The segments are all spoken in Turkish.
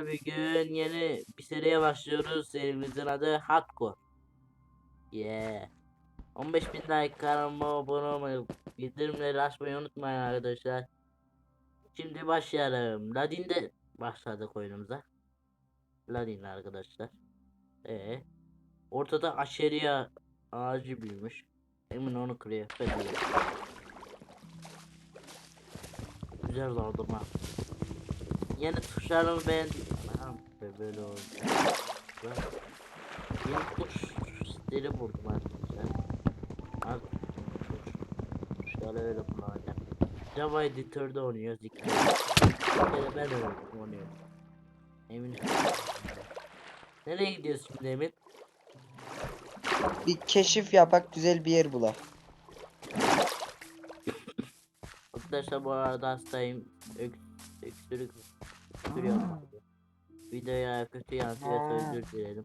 Bugün yeni bir seriye başlıyoruz. Serimizin adı Hardcore. Yeah. 15 bin like kanalıma abone olmayı, bildirimleri açmayı unutmayın arkadaşlar. Şimdi başlayalım. Ladin'de başladık oyunumuza. Ladin arkadaşlar. Ee, ortada aşeriya ağacı büyümüş. Emin onu kırıyor. Güzel oldu ha. Yeni tuşlarımı beğendim. Anam be böyle oldu. Yeni tuş stili buldum arkadaşlar. Bak. Tuş. Şöyle öyle kullanacağım. Java Editor'da oynuyoruz iki kere. Ben oynuyorum. oynuyorum. Emin. Nereye gidiyorsun Emin? Bir keşif yapak güzel bir yer bulak. Arkadaşlar bu arada hastayım. Ök, öksürük öksürüyorum. Videoya kötü yansıyorsa özür dilerim.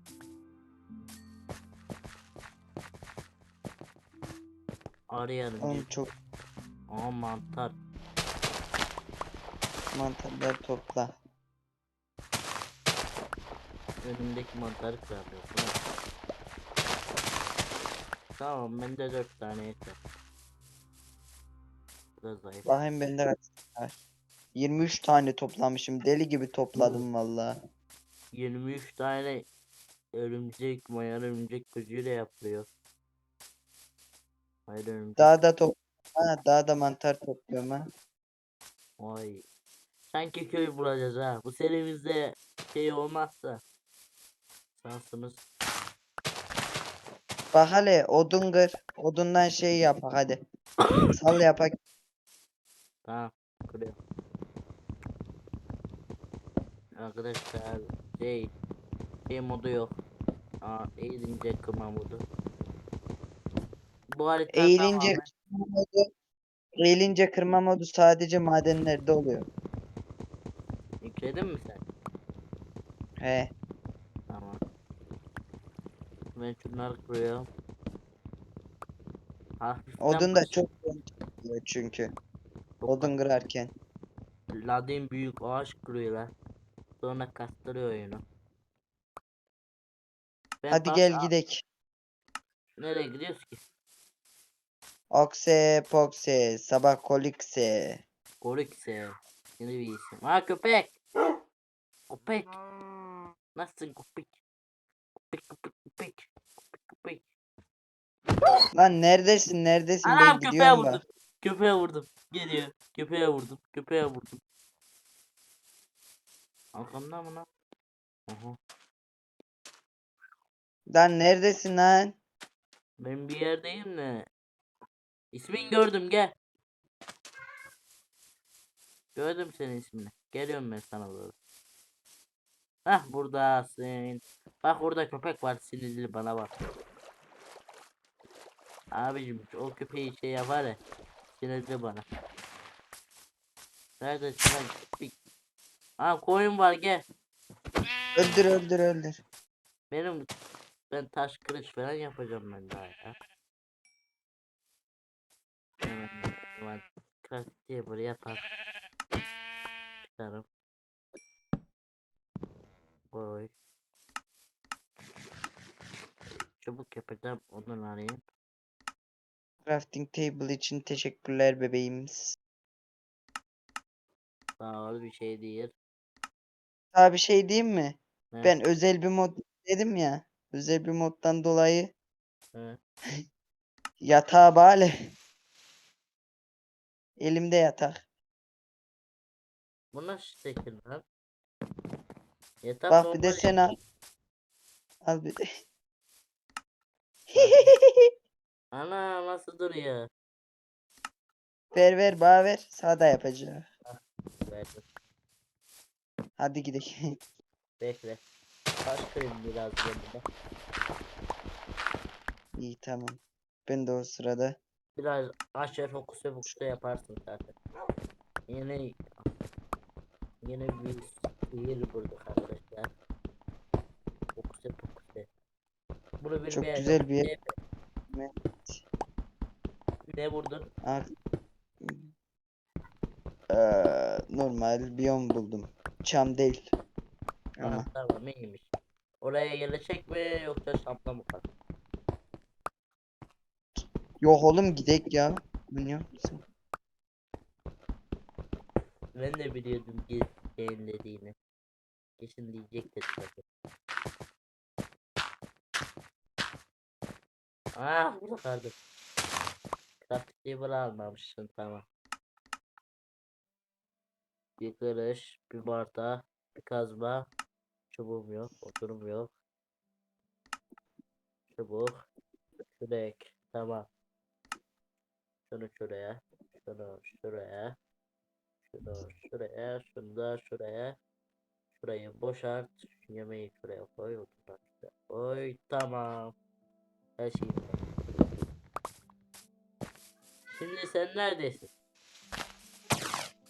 Arayalım. Oğlum bir- çok Aa mantar. mantarlar topla. Önümdeki mantarı. Bu ne? Tamam bende 4 tane yeter. Biraz zayıf. Bakayım bende kaç tane var. 23 tane toplamışım. Deli gibi topladım valla. 23 tane örümcek, mayan örümcek gözüyle yapılıyor. Hayır örümcek. Daha da top ha, daha da mantar topluyorum ha. Vay. Sanki köy bulacağız ha. Bu serimizde şey olmazsa. Şansımız. Bak hele odun kır. Odundan şey yapak hadi. Sal yapak. Tamam. Kırıyor. Arkadaşlar şey şey modu yok. Aa eğilince kırma modu. Bu harita Eğilince tamamen- kırma modu. Eğilince kırma modu sadece madenlerde oluyor. Yükledin mi sen? He. Tamam. Ben şunları kırıyorum. Hafiften Odun da baş- çok oluyor çünkü. Odun kırarken. Ladin büyük ağaç kırıyorlar. Sonra kastırıyor oyunu. Ben Hadi gel gidek. Nereye gidiyoruz ki? Okse pokse sabah kolikse. Gorikse. Yeni bir isim. Ha köpek. Köpek. Nasılsın köpek? Köpek köpek köpek. Köpek köpek. Lan neredesin neredesin Anam ben köpeğe gidiyorum vurdum. bak. Köpeğe vurdum. Geliyor. Köpeğe vurdum. Köpeğe vurdum. Arkamda mı lan? Aha. Lan neredesin lan? Ben bir yerdeyim de. İsmini gördüm gel. Gördüm senin ismini. Geliyorum ben sana doğru. Hah buradasın. Bak orada köpek var sinirli bana bak. Abicim o köpeği şey yapar ya. Sinirli bana. Neredesin lan köpek? Ha koyun var gel. Öldür öldür öldür. Benim ben taş kılıç falan yapacağım ben daha ya. Hmm, Ben craft table yapar. Çıkarım. Koy. Çabuk yapacağım ondan arayayım. Crafting table için teşekkürler bebeğimiz. Sağ ol bir şey değil. Daha bir şey diyeyim mi? He, Ben özel bir mod dedim ya. Özel bir moddan dolayı he. yatağa bağlı. Elimde yatak. Bu nasıl şekil lan? Yatak Bak bir de sen yatak. al. Al bir de. Ana nasıl duruyor? ver ver bana ver. Sağda yapacağım. Verdim. Hadi gidelim. Bekle. Taş kırayım biraz yanında. İyi tamam. Ben de o sırada. Biraz aşağı fokus ve fokusta yaparsın zaten. Yine yine bir sihir bulduk arkadaşlar. Fokus ve fokus ve. Bunu bir Çok beğendim. güzel bir yer. Ne, ne vurdun? Ah. Eee, normal biyom buldum. Çam değil. Ha, Ama tamam iyiymiş. Oraya yerleşecek mi yoksa şapla mı kalır? yok oğlum gidek ya. Musun? Ben de biliyordum geleceğin dediğini. Kesin diyecektir tabii. Ah kurtardım. Craft table almamışsın tamam. Bir kırış, bir bardak, bir kazma. Çubuğum yok, oturum yok. Çubuk, kürek, tamam. Şunu şuraya, şunu şuraya. Şunu şuraya, şunu da şuraya. Şurayı boşalt. Yemeği şuraya koy. Otur şuraya koy. Tamam. Her şey. Şimdi sen neredesin?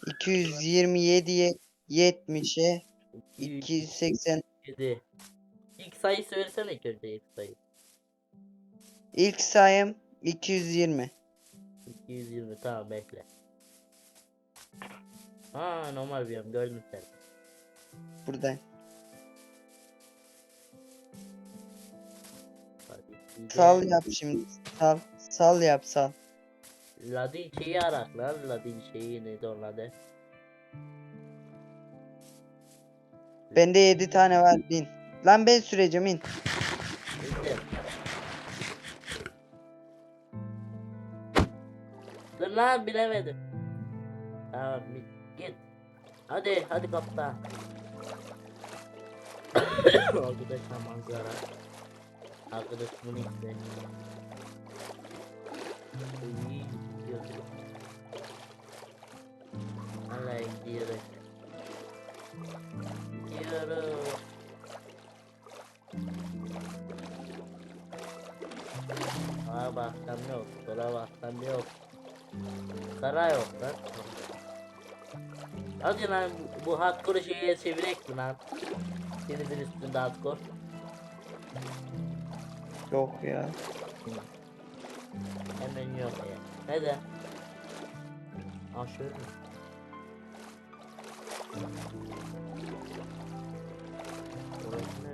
227'ye 70'e 280 207. İlk sayı söylesene önce ilk sayı. ilk sayım 220. 220 tamam bekle. Aa normal bir yem gördüm seni. Burada. Hadi, Sal yap şimdi. Sal. Sal yap sal. Ladin şeyi arak lan. Ladin şeyi neydi onun adı? Bende 7 tane var bin. Lan ben süreceğim in. Dur lan bilemedim. Tamam git. Hadi hadi kaptan. Arkadaşlar manzara. Arkadaş bunu izle. Vallahi gidiyoruz. Gidiyoruz. Sağa baksam yok, sola baksam yok. Kara yok lan. Hadi lan bu- hardcore şeye çevirek mi lan? Denizin üstünde hardcore. Yok ya. Hemen yok ya. Neden? Aa şöyle mi? Orası ne?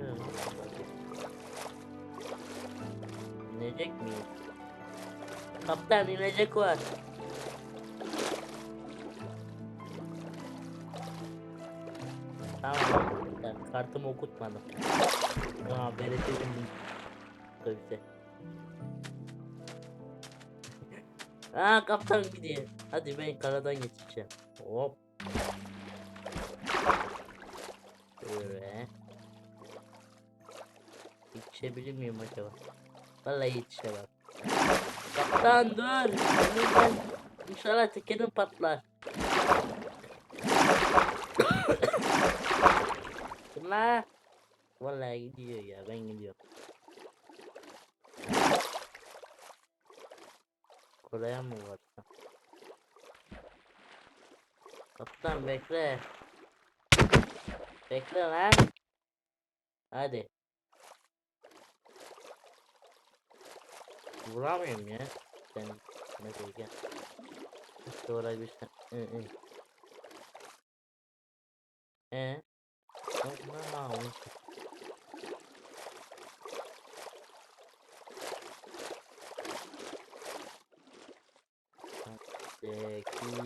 İnecek miyiz? Kaptan inecek var. Tamam. Ben kartımı okutmadım. Aa belirtelim. Tabii Aa kaptan gidiyor. Hadi ben karadan geçeceğim. Hop. Şöyle. Yetişebilir miyim acaba? Vallahi yetişemem. Kaptan dur. Önümden inşallah tekerim patlar. La. Vallahi gidiyor ya ben gidiyorum. Oraya mı varsam? Kaptan bekle. Bekle lan. Hadi. Vuramıyorum ya. Sen ne gel. İşte orayı bir sen. Hı hı. Ee? Allah Allah.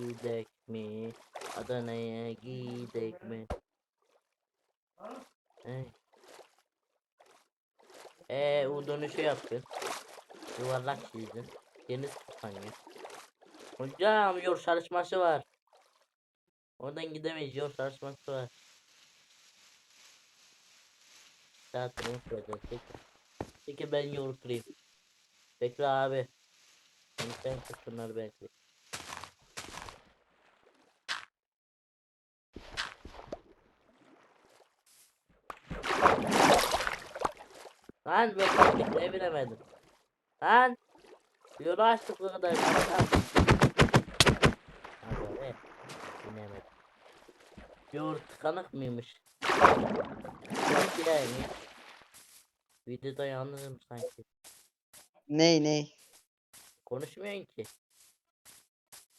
Gidek, mi? Adana'ya gidek mi? Hey. Eee o dönüşü yaptı. Yuvarlak çizdin. Deniz kapanıyor. Hocam yol çalışması var. Oradan gidemeyiz yol çalışması var. Saatini yapacağız. Peki. Peki ben yol kırayım. Bekle abi. Sen kır şunları. Lan bekle bekle bilemedim. Lan. Yolu açtık bu kadar. Lan. Ha böyle. Bilemedim. Yoğurt tıkanık mıymış? Yani. Videoda yalnızım sanki. Ney ney? Konuşmuyorsun ki.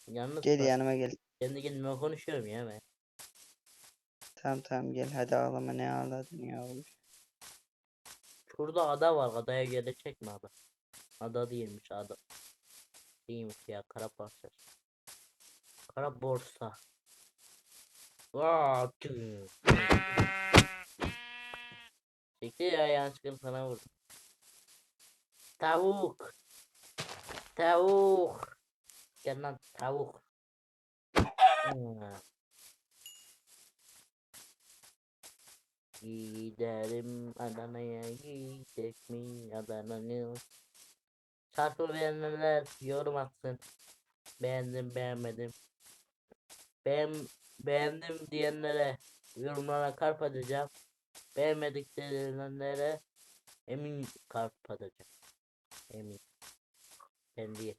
Yalnız Gel yanıma gel. Kendi kendime konuşuyorum ya ben. Tamam tamam gel hadi ağlama ne ağladın ya. Şurada ada var. Adaya gelecek mi ada? Ada değilmiş ada. Değilmiş ya kara parça. Kara borsa. Vaa. Çekil ya yanlışlıkla sana vurdum. Tavuk. Tavuk. Gel lan tavuk. Giderim Adana'ya gidecek mi Adana'nın Şarkı beğenenler yorum atsın. Beğendim beğenmedim. Beğen, Beğendim diyenlere yorumlara kalp atacağım. Beğenmedik diyenlere emin kalp atacağım. Emin. Ben değil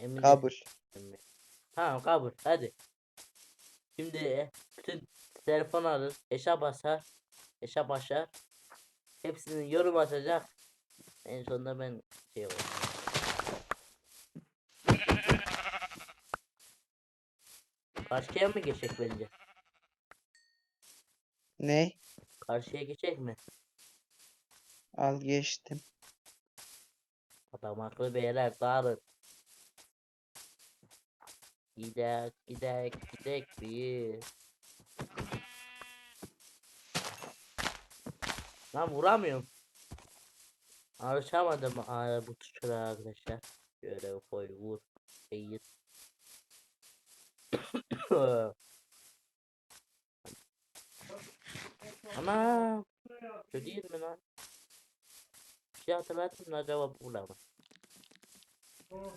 Emin Kabul. Tamam kabul. Hadi. Şimdi bütün telefon alır, eşe basar, eşe başar. Hepsini yorum atacak. En sonunda ben şey olur. Karşıya mı geçecek bence? Ne? Karşıya geçecek mi? Al geçtim. Adam akıllı beyler dağılın. Gidek gidek gidek bir. Lan vuramıyorum. Alışamadım aa, bu tuşlara arkadaşlar. Şöyle koy vur. Eğil. Ana. Şu değil mi lan? Bir şey hatırlattın mı acaba burada mı?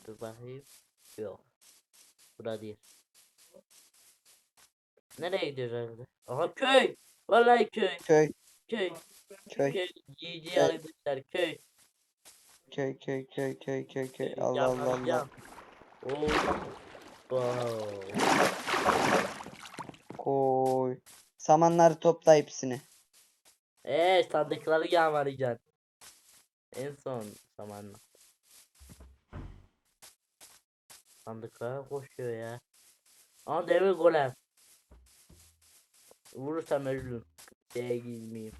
Dur bakayım. Yok. Burada değil. Nereye gidiyoruz arkadaşlar? Aha köy. Vallahi köy. Köy Köy. Köy Köy. GG Köy. arkadaşlar köy. köy köy köy köy köy köy. Allah Allah Allah. yan. Oo. Wow. Koy. Samanları topla hepsini. Eee sandıkları yağmalayacaksın. En son zamanla. Sandıklara koşuyor ya. Aa demir golem. Vurursam ölürüm. Şeye girmeyeyim.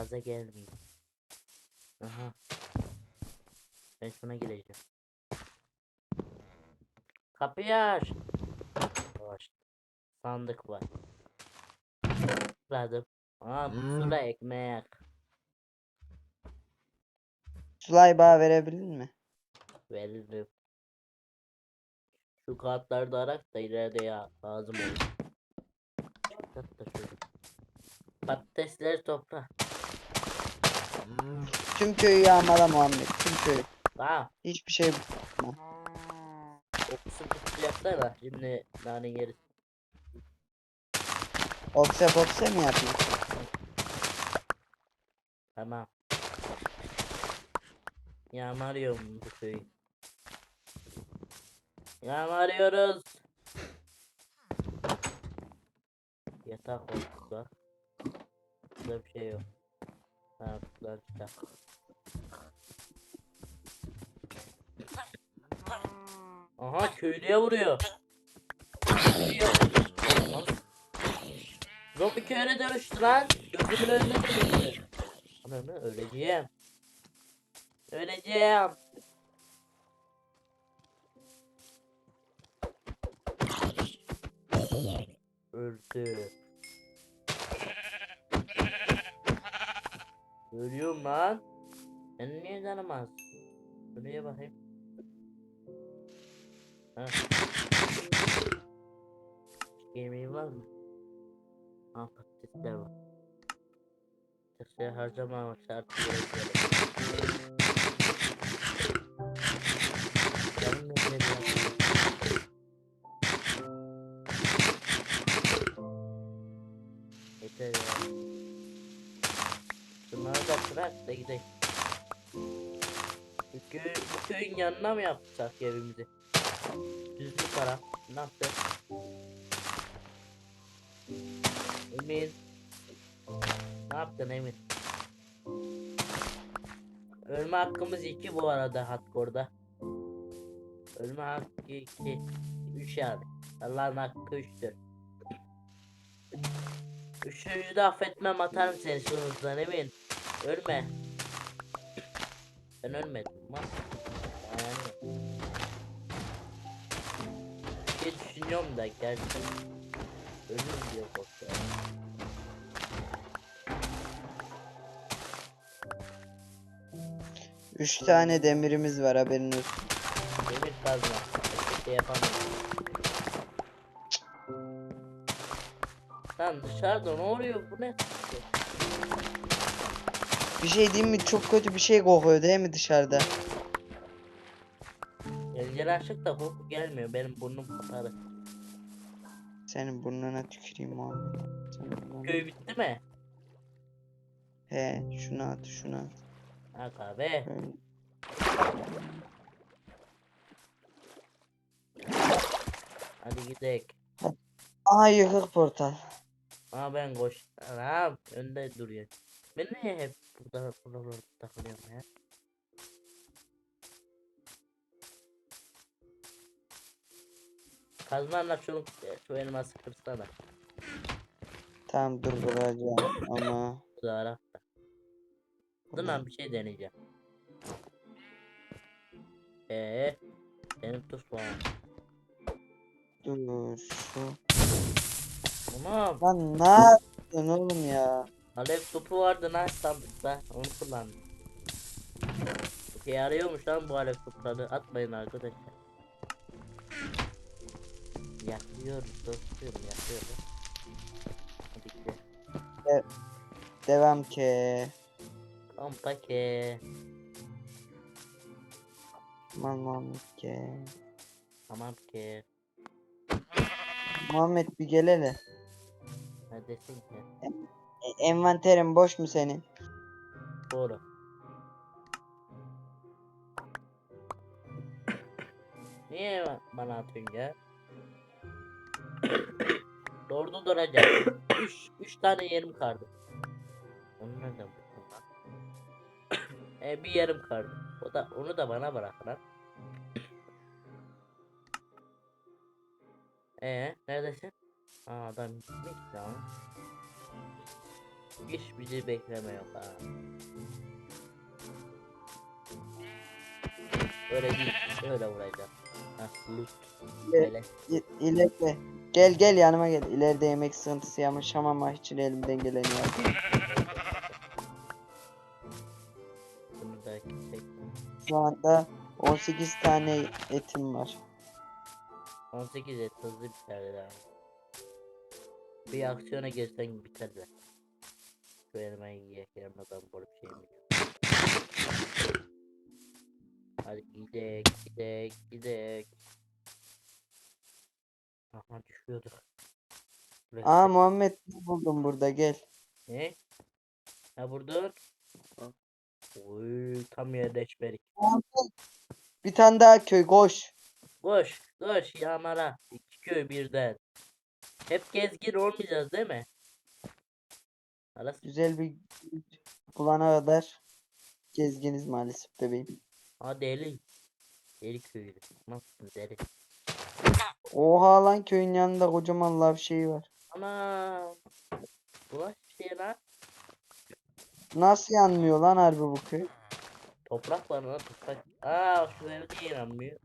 Gaza gelmeyeyim. Aha. Ben şuna gireceğim. Kapıyı aç. Aç. Sandık var. Tıkladım. Aa pusula ekmek. Sulay bağ verebilir mi? Veririm. Şu kağıtları da arak da ileride ya lazım olur. Patatesleri topla. Tüm köyü yağmala Muhammed. Tüm köyü. Tamam. Hiçbir şey Okusu kutu yapsana. Şimdi nane yeriz. okse bokse mi yapayım? Tamam. Yağmalıyorum bu köyü. Yağmalıyoruz. Yatak oldu. Burada bir şey yok. Yatak. Aha köylüye vuruyor. Zombi köyüne dönüştü lan. Gözümün önüne dönüştü. Ananı öleceğim. Öleceğim. Öldü. Ölüyorum lan. Ben niye canım az? Şuraya bakayım. Ha. Yemeği var mı? Ha patatesler var. Patatesleri harcama şartı gerekiyor. Canım ne Bırak da gidelim. Bu, bu köyün yanına mı yapsak evimizi? Düzlük para. Nasıl? Emin. Ne yaptın Emin? Ölme hakkımız 2 bu arada hardcore'da. Ölme hakkı 2. 3 yani. Allah'ın hakkı 3'tür. Üçüncü de affetmem atarım seni şu hızdan emin. Ölme. Ben ölmedim. Bak. Yani. Bir şey düşünüyorum da gerçekten. Ölürüm diye korkuyorum. Üç tane demirimiz var haberin olsun. Demir kazma. Bir şey yapamıyorum. Lan dışarıda ne oluyor bu ne? Bir şey diyeyim mi? Çok kötü bir şey kokuyor değil mi dışarıda? Pencere açık da koku gelmiyor. Benim burnum kapalı. Senin burnuna tüküreyim Muhammed. Senin burnuna- Köy bitti mi? He şunu at şunu at. Ha kahve. Böyle. Hadi gidelim. Aha yıkık portal. Aa ben koş. Anam önde duruyor. Ben niye hep burada burada takılıyorum ya? Kazmanla şunu şu elması kırsana. Tamam dur duracağım ama. Zara. Dur lan bir şey deneyeceğim. Eee benim tuş var. Dur şu. Tamam. Lan ne yapıyorsun oğlum ya? Alev topu vardı lan sandıkta. Onu kullandım. İşe yarıyormuş lan bu alev topları. Atmayın arkadaşlar. Yakıyoruz dostum yakıyoruz. Hadi gidelim. Devam ki. Kampa. Aman Muhammed ki. Tamam ki. Muhammed bir gel hele. Neredesin ki? E, envanterin boş mu senin? Doğru. Niye ba- bana atıyorsun ya? Doğru duracak. Üç, üç tane yerim kaldı. Onu nereden buldun lan? e, bir yarım kaldı. O da onu da bana bırak lan. E neredesin? Aa adam gitmiş lan. Hiç bizi bekleme yok ha. Öyle değil, öyle vuracağım. Hah, loot. Böyle. İleride. Gel gel yanıma gel. İleride yemek sıkıntısı yaşamam için elimden geleni çek. Şu anda 18 tane etim var. 18 et hızlı biter daha. Bir aksiyona girsen biter elmayı yiyek yanmadan böyle bir şey mi? Hadi gidek gidek gidek. Aha düşüyorduk. Burası- Aa Muhammed buldum burada gel. Ne? Ha burada. Oy tam yerleşmedik. Muhammed, Bir tane daha köy koş. Koş koş yağmara. İki köy birden. Hep gezgin olmayacağız değil mi? Arası. Güzel bir bulana kadar gezginiz maalesef bebeğim. Ha deli. Deli köyü. Nasılsın deli? Oha lan köyün yanında kocaman lav şeyi var. Ana. Bu nasıl bir şey lan? Nasıl yanmıyor lan harbi bu köy? Toprak var lan toprak. Aa şu evde inanmıyor.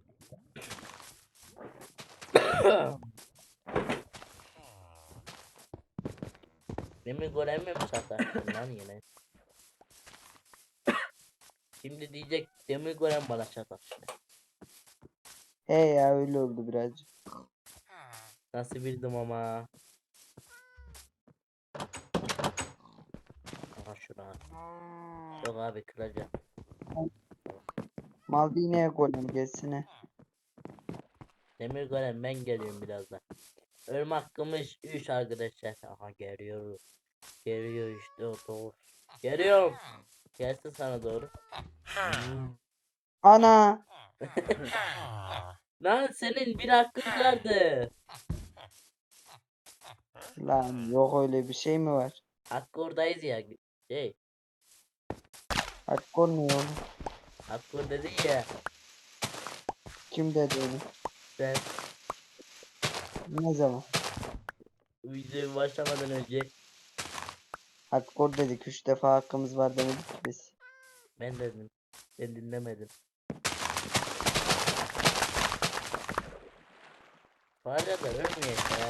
Demir golemi mi satarsın lan yine? Şimdi diyecek demir golem bana satarsın. He ya öyle oldu birazcık. Nasıl bildim ama. Aha şuna. Yok abi kıracağım. Maldini'ye golem gelsene. Demir golem ben geliyorum birazdan. Ölüm hakkımız 3 arkadaşlar. Aha geliyor. Geliyor işte o doğru. Geliyorum. Gelsin sana doğru. Ana! Lan senin bir hakkın vardı. Lan yok öyle bir şey mi var? Hakkı oradayız ya. Şey. Hakkı olmuyor oğlum. Hakkı dedi ya. Kim dedi onu? Sen Ne zaman? videoyu başlamadan önce Hardcore dedik 3 defa hakkımız var demedik ki biz. ben dedim. Ben dinlemedim. Ya da ölmeyek ya.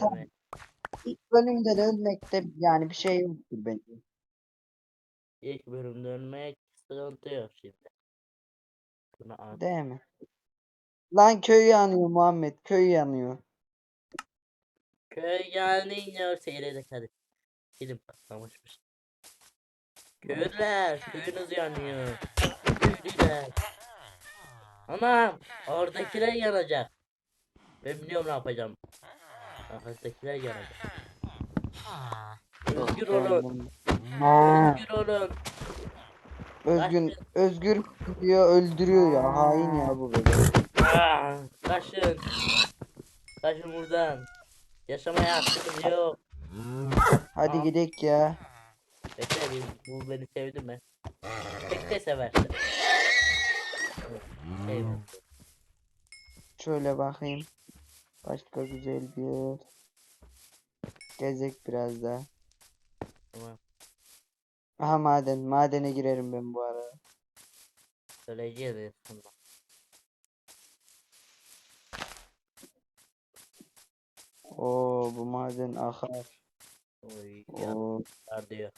Çok. İlk bölümden ölmekte yani bir şey yoktur bence. İlk bölümde ölmek sıkıntı yok şimdi. Bunu at. Değil mi? Lan köy yanıyor Muhammed köy yanıyor. Köy yanıyor seyredek hadi. Film patlamışmış. Köylüler köyünüz yanıyor. Köylüler. Anam oradakiler yanacak. Ben biliyorum ne yapacağım. Arkadakiler yanacak. Özgür olun. Özgür olun. Özgün Özgür diyor öldürüyor ya hain ya bu böyle. Ah, Kaçın. Kaçın buradan. Yaşamaya hakkınız yok. Hadi Aa. gidek ya. Bekle bir bu beni sevdi mi? Pek de seversin. Sevdim. Şöyle bakayım. Başka güzel bir yer. Gezek biraz daha. Tamam. Aha maden. Madene girerim ben bu ara. Söyleyeceğiz sonra. Oo bu maden akar. Oy Oo, diyor.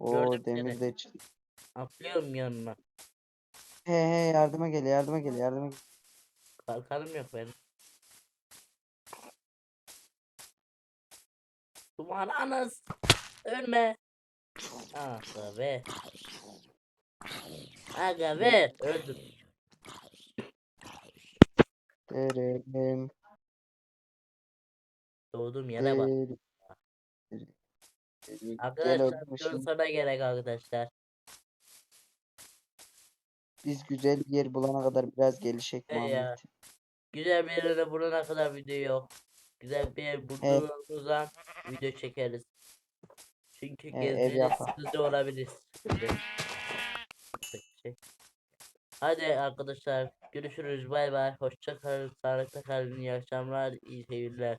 Gördüm demir seni. de çıktı. Atlıyorum yanına. He he yardıma gel yardıma gel yardıma gel. Kalkanım yok benim. Duman anas. Ölme. Aga be. Aga be. Öldüm. Derelim. Doğduğum yere bak. Arkadaşlar videonun sonuna gerek arkadaşlar. biz güzel bir yer bulana kadar biraz gelişek He ya. Güzel bir yere bulana kadar video yok. Güzel bir yer bulduğumuzdan video çekeriz. Çünkü ev gezdiğiniz sıkıcı olabilir. Hadi arkadaşlar görüşürüz bay bay. Hoşça kalın. Sağlıkla kalın. İyi akşamlar. iyi seyirler.